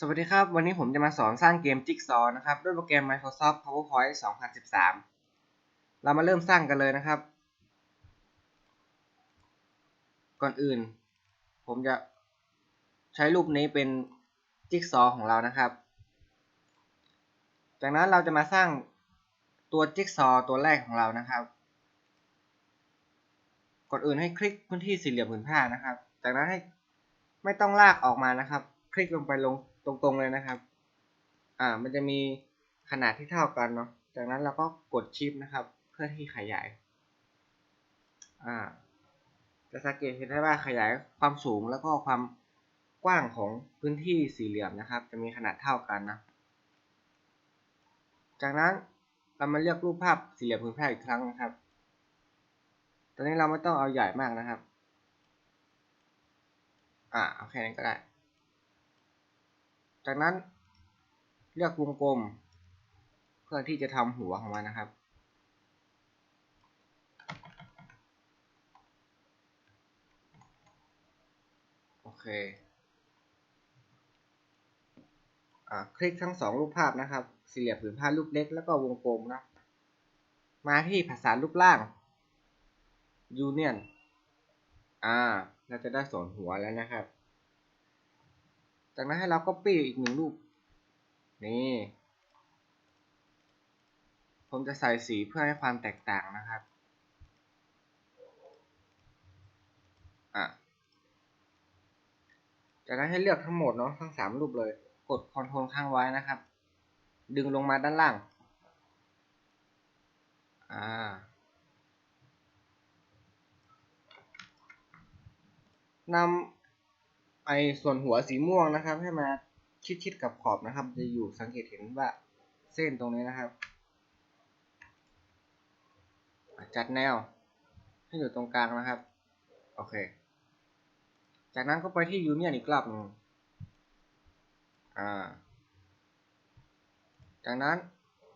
สวัสดีครับ วันนี้ผมจะมาสอนสร้างเกมจิ๊กซอว์นะครับ ด้วยโปรแกรม Microsoft PowerPoint 2013 เรามาเริ่มสร้างกันเลยนะครับ ก่อนอื่น ผมจะใช้รูปนี้เป็นจิ๊กซอว์ของเรานะครับ จากนั้นเราจะมาสร้างตัวจิ๊กซอว์ตัวแรกของเรานะครับ ก่อนอื่นให้คลิกพื้นที่สี่เหลี่ยมผืนผ้านะครับ จากนั้นให้ไม่ต้องลากออกมานะครับ คลิกลงไปลง ตรงๆเลยนะครับ อ่า มันจะมีขนาดที่เท่ากันเนาะ จากนั้นเราก็กดชิปนะครับ เพื่อที่ขยาย อ่า จะสังเกตเห็นได้ว่าขยายความสูงแล้วก็ความกว้างของพื้นที่สี่เหลี่ยมนะครับ จะมีขนาดเท่ากันนะ จากนั้นเรามาเลือกรูปภาพสี่เหลี่ยมผืนผ้าอีกครั้งนะครับ ตอนนี้เราไม่ต้องเอาใหญ่มากนะครับ อ่า เอาแค่นี้ก็ได้ จากนั้นเลือกวงกลม เพื่อที่จะทำหัวของมันนะครับ โอเคอ่าคลิกทั้งสองรูปภาพนะครับ สี่เหลี่ยมผืนผ้ารูปเล็กแล้วก็วงกลมนะ มาที่ภาษารูปล่าง Union อ่า เราจะได้ส่วนหัวแล้วนะครับ จากนั้นให้เราก็ปี้อีกหนึ่งรูป นี่ ผมจะใส่สีเพื่อให้ความแตกต่างนะครับ อะ จากนั้นให้เลือกทั้งหมดเนาะทั้งสามรูปเลย กด Ctrl ค้างไว้นะครับ ดึงลงมาด้านล่าง อ่านำ ไอส่วนหัวสีม่วงนะครับ ให้มาชิดๆกับขอบนะครับ จะอยู่สังเกตเห็นว่าเส้นตรงนี้นะครับ จัดแนว ให้อยู่ตรงกลางนะครับ โอเค จากนั้นก็ไปที่ยูเนียนอีกรอบนึงอ่า จากนั้น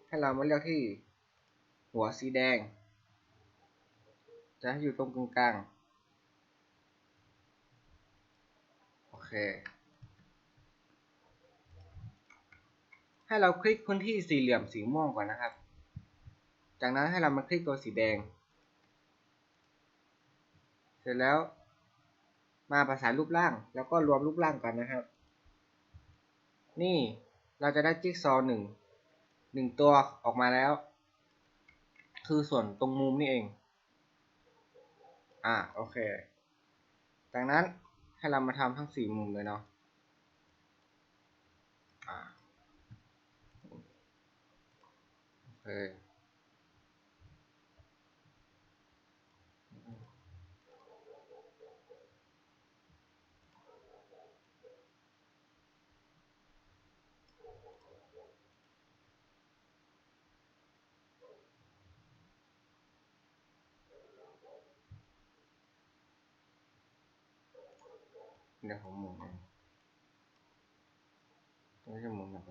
ให้เรามาเลือกที่หัวสีแดง จะให้อยู่ตรงกลางกลางโอ เค ให้เราคลิกพื้นที่สี่เหลี่ยมสีม่วงก่อนนะครับ จากนั้นให้เรามาคลิกตัวสีแดง เสร็จแล้ว มาประสานรูปร่าง แล้วก็รวมรูปร่างกันนะครับ นี่เราจะได้จิ๊กซอว์หนึ่งหนึ่งตัวออกมาแล้ว คือส่วนตรงมุมนี่เอง อ่าโอเค จากนั้น ให้เรามาทำทั้งสี่มุมเลยเนาะอ่าโอเค เดี๋ยวผมหมุนเองต้องจะหมุนออกไป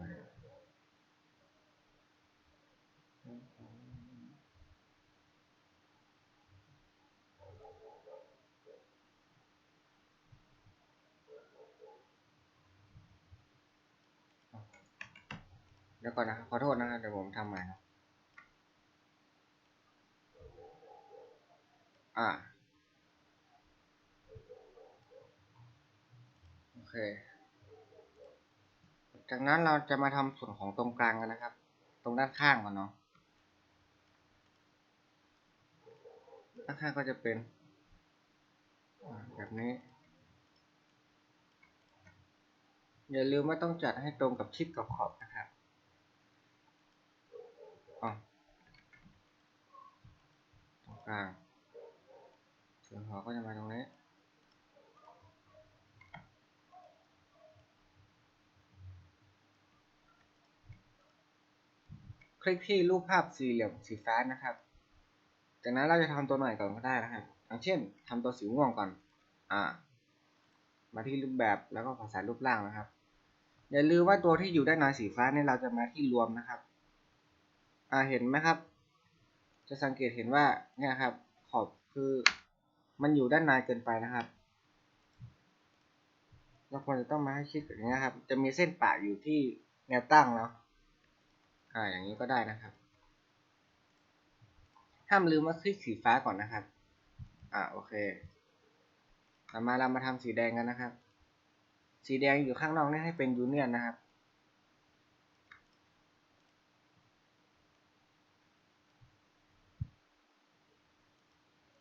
เดี๋ยวก่อนนะครับขอโทษนะครับเดี๋ยวผมทำใหม่ครับ อ่า โอ เค จากนั้นเราจะมาทำส่วนของตรงกลางกันนะครับ ตรงด้านข้างก่อนเนาะ ด้านข้างก็จะเป็นแบบนี้ อย่าลืมว่าต้องจัดให้ตรงกับชิดกับขอบนะครับตรงกลางส่วนหัวก็จะมาตรงนี้ คลิกที่รูปภาพสี่เหลี่ยมสีฟ้านะครับ จากนั้นเราจะทำตัวหน่อยก่อนก็ได้นะครับอย่างเช่นทำตัวสีม่วงก่อน อ่า มาที่รูปแบบแล้วก็ภาษารูปร่างนะครับ อย่าลืมว่าตัวที่อยู่ด้านในสีฟ้าเนี่ยเราจะมาที่รวมนะครับ อ่า เห็นไหมครับ จะสังเกตเห็นว่าเนี่ยครับ ขอบคือมันอยู่ด้านในเกินไปนะครับ เราควรจะต้องมาให้ชิดแบบนี้ครับ จะมีเส้นปะอยู่ที่แนวตั้งเนาะ อ่าอย่างนี้ก็ได้นะครับ ห้ามลืมว่าคลิกสีฟ้าก่อนนะครับ อ่าโอเคต่อมาเรามาทำสีแดงกันนะครับ สีแดงอยู่ข้างนอกนี่ให้เป็นยูเนียนนะครับ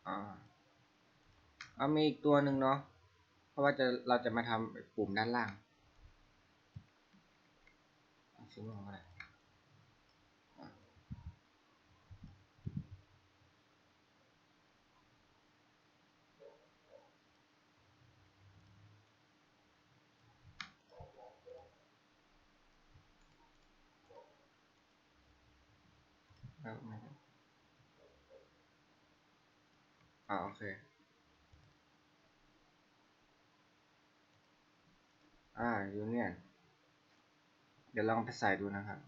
อ่าเอามีอีกตัวหนึ่งเนาะ เพราะว่าจะเราจะมาทำปุ่มด้านล่างสีม่วงก็ได้ แล้วไม่อ่าโอเค อ่ายูเนียนเดี๋ยวลองไปใส่ดูนะครับ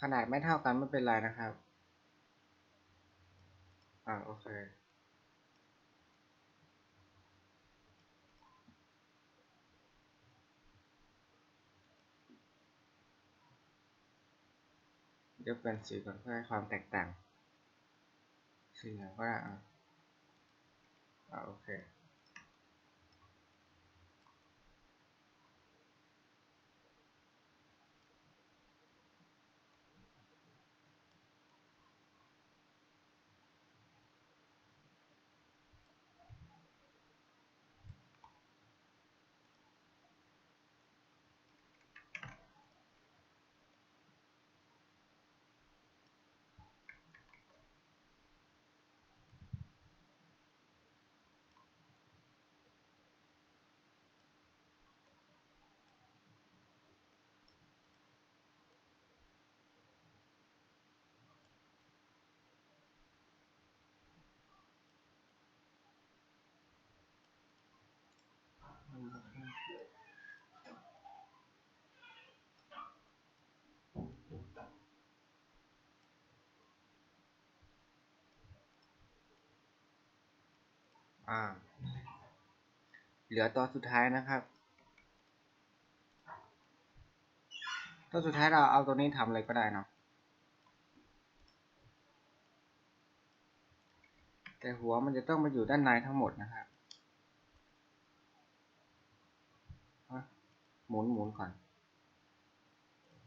ขนาดไม่เท่ากันไม่เป็นไรนะครับ อ่าโอเค เลือกเป็นสีก่อนเพื่อให้ความแตกต่างสีเหลืองก็ได้อะอ่าโอเค อ่า เหลือตัวสุดท้ายนะครับตัวสุดท้ายเราเอาตัวนี้ทำอะไรก็ได้เนาะแต่หัวมันจะต้องมาอยู่ด้านในทั้งหมดนะครับหมุนหมุนก่อน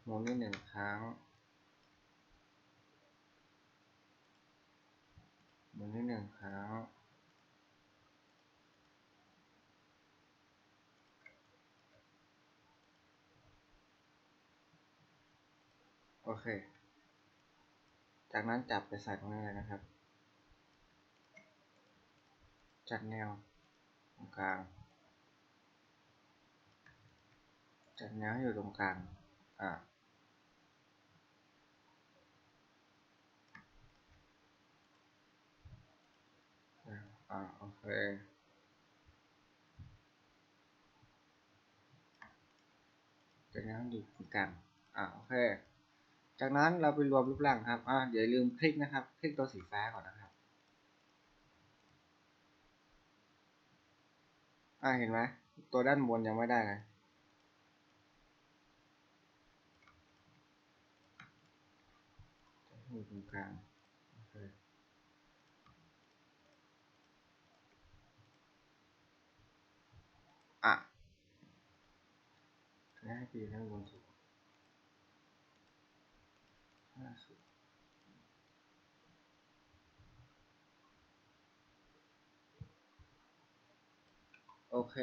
หมุนนิดหนึ่งครั้ง หมุนนิดหนึ่งครั้ง โอเค จากนั้นจับไปใส่ตรงนี้เลยนะครับ จัดแนวตรงกลาง จัดแนวให้อยู่ตรงกลาง อ่าอ่าโอเคจากนั้นอยู่ตรงกลาง อ่าโอเค จากนั้นเราไปรวมรูปร่างครับอ่าอย่าลืมคลิกนะครับ คลิกตัวสีฟ้าก่อนนะครับอ่าเห็นไหมตัวด้านบนยังไม่ได้เลยตรงกลางอะให้ไปอยู่ด้านบนสุดล่าสุดโอเค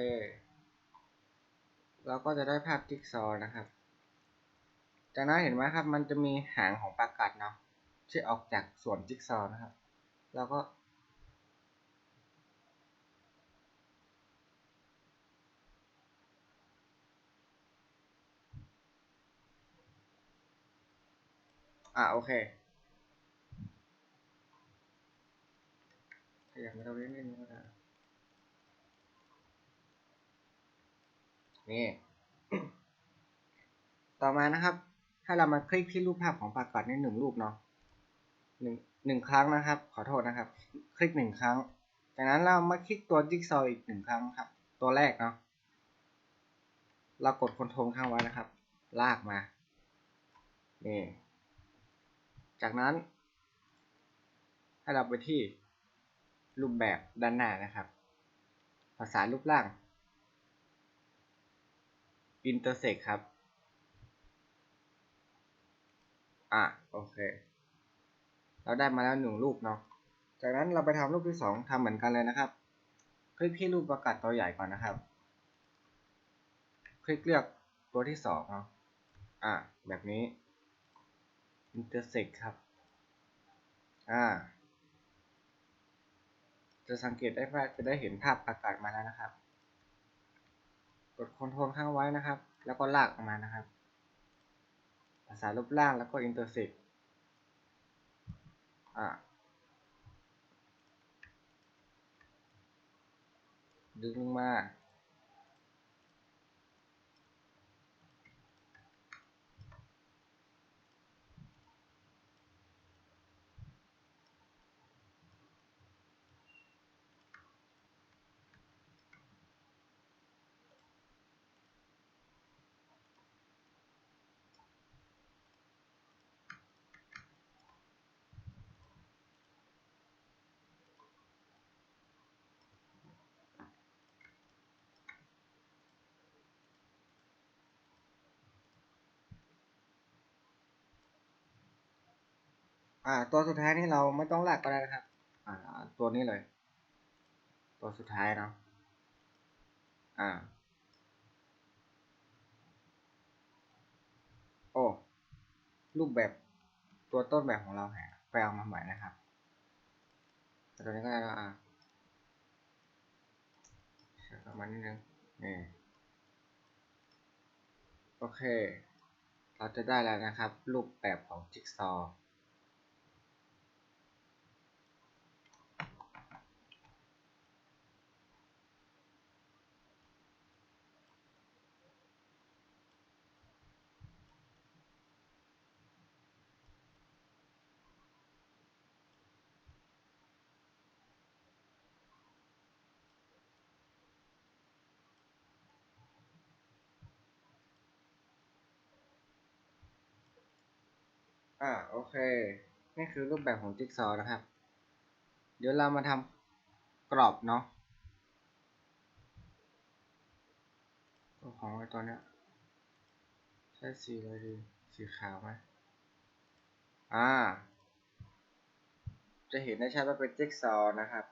เราก็จะได้ภาพจิ๊กซอว์นะครับ จากนั้นเห็นไหมครับ มันจะมีหางของปากกัดเนาะที่ออกจากส่วนจิ๊กซอว์นะครับแล้วก็ อ่าโอเคขยับมาตรงนี้นิดนึงก็ได้ นี่ต่อมานะครับ ให้เรามาคลิกที่รูปภาพของปากฏในหนึ่งรูปเนาะหนึ่งหนึ่งครั้งนะครับ ขอโทษนะครับ คลิกหนึ่งครั้ง จากนั้นเรามาคลิกตัวจิ๊กซอว์อีกหนึ่งครั้งครับ ตัวแรกเนาะเรากดคอนโทรลข้างไว้นะครับ ลากมานี่จากนั้นให้เราไปที่รูปแบบด้านหน้านะครับ ภาษารูปร่าง intersect ครับ อะ โอเค เราได้มาแล้วหนึ่งรูปเนาะ จากนั้นเราไปทำรูปที่สองทำเหมือนกันเลยนะครับ คลิกที่รูปประกาศตัวใหญ่ก่อนนะครับ คลิกเลือกตัวที่สองเนาะ อะ แบบนี้ intersect ครับ อ่า จะสังเกตได้ว่าจะได้เห็นภาพประกาศมาแล้วนะครับ กดคอนโทรลข้างไว้นะครับ แล้วก็ลากออกมานะครับ ภาษารูปร่างแล้วก็ intersect อ่าดึงลงมา อ่า ตัวสุดท้ายนี่เราไม่ต้องลากก็ได้นะครับ อ่า ตัวนี้เลย ตัวสุดท้ายเนาะอ่า โอ้รูปแบบตัวต้นแบบของเราแหะไปเอามาใหม่นะครับต,ตัวนี้ก็ได้แล้วอ่าใช้ประมาณนิดนึงนี่โอเค เราจะได้แล้วนะครับ รูปแบบของจิ๊กซอว์ อ่าโอเค นี่คือรูปแบบของจิ๊กซอว์นะครับ เดี๋ยวเรามาทำกรอบเนาะตัวของไอ้ตัวเนี้ยใช้สีอะไรดี สีขาวไหมอ่า จะเห็นได้ชัดว่าเป็นจิ๊กซอว์นะครับ